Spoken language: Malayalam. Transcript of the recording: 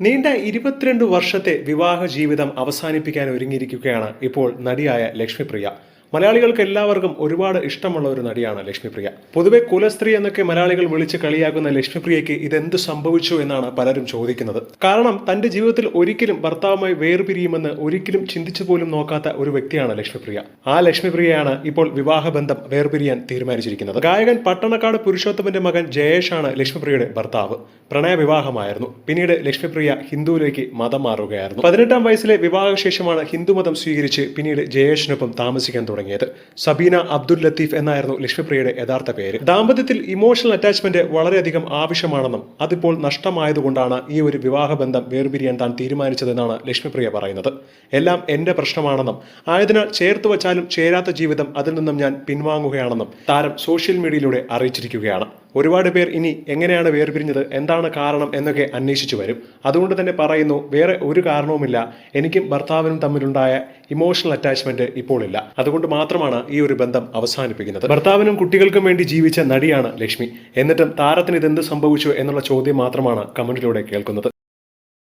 നീണ്ട ഇരുപത്തിരണ്ട് വർഷത്തെ വിവാഹ ജീവിതം അവസാനിപ്പിക്കാൻ ഒരുങ്ങിയിരിക്കുകയാണ് ഇപ്പോൾ നടിയായ ലക്ഷ്മിപ്രിയ. മലയാളികൾക്ക് എല്ലാവർക്കും ഒരുപാട് ഇഷ്ടമുള്ള ഒരു നടിയാണ് ലക്ഷ്മിപ്രിയ. പൊതുവെ കുലസ്ത്രീ എന്നൊക്കെ മലയാളികൾ വിളിച്ച് കളിയാക്കുന്ന ലക്ഷ്മിപ്രിയയ്ക്ക് ഇതെന്ത് സംഭവിച്ചു എന്നാണ് പലരും ചോദിക്കുന്നത്. കാരണം തന്റെ ജീവിതത്തിൽ ഒരിക്കലും ഭർത്താവുമായി വേർപിരിയുമെന്ന് ഒരിക്കലും ചിന്തിച്ചു പോലും നോക്കാത്ത ഒരു വ്യക്തിയാണ് ലക്ഷ്മിപ്രിയ. ആ ലക്ഷ്മിപ്രിയയാണ് ഇപ്പോൾ വിവാഹബന്ധം വേർപിരിയാൻ തീരുമാനിച്ചിരിക്കുന്നത്. ഗായകൻ പട്ടണക്കാട് പുരുഷോത്തമന്റെ മകൻ ജയേഷാണ് ലക്ഷ്മിപ്രിയയുടെ ഭർത്താവ്. പ്രണയ വിവാഹമായിരുന്നു പിന്നീട് ലക്ഷ്മിപ്രിയ ഹിന്ദുവിലേക്ക് മതം മാറുകയായിരുന്നു. പതിനെട്ടാം വയസ്സിലെ വിവാഹശേഷമാണ് ഹിന്ദുമതം സ്വീകരിച്ച് പിന്നീട് ജയേഷിനൊപ്പം താമസിക്കാൻ തുടങ്ങിയത്. സബീന അബ്ദുൽ ലത്തീഫ് എന്നായിരുന്നു ലക്ഷ്മിപ്രിയയുടെ യഥാർത്ഥ പേര്. ദാമ്പത്യത്തിൽ ഇമോഷണൽ അറ്റാച്ച്മെന്റ് വളരെയധികം ആവശ്യമാണെന്നും അതിപ്പോൾ നഷ്ടമായതുകൊണ്ടാണ് ഈ ഒരു വിവാഹബന്ധം വേർപിരിയാൻ താൻ തീരുമാനിച്ചതെന്നാണ് ലക്ഷ്മിപ്രിയ പറയുന്നത്. എല്ലാം എന്റെ പ്രശ്നമാണെന്നും ആയതിനാൽ ചേർത്ത് വച്ചാലും ചേരാത്ത ജീവിതം അതിൽ നിന്നും ഞാൻ പിൻവാങ്ങുകയാണെന്നും താരം സോഷ്യൽ മീഡിയയിലൂടെ അറിയിച്ചിരിക്കുകയാണ്. ഒരുപാട് പേർ ഇനി എങ്ങനെയാണ് വേർപിരിഞ്ഞത്? എന്താണ് കാരണം എന്നൊക്കെ അന്വേഷിച്ചു വരും. അതുകൊണ്ട് തന്നെ പറയുന്നു വേറെ ഒരു കാരണവുമില്ല. എനിക്കും ഭർത്താവിനും തമ്മിലുണ്ടായ ഇമോഷണൽ അറ്റാച്ച്മെന്റ് ഇപ്പോൾ ഇല്ല. അതുകൊണ്ട് മാത്രമാണ് ഈ ഒരു ബന്ധം അവസാനിപ്പിക്കുന്നത്. ഭർത്താവിനും കുട്ടികൾക്കും വേണ്ടി ജീവിച്ച നടിയാണ് ലക്ഷ്മി. എന്നിട്ടും താരത്തിന് ഇതെന്ത് സംഭവിച്ചു എന്നുള്ള ചോദ്യം മാത്രമാണ് കമന്റിലൂടെ കേൾക്കുന്നത്.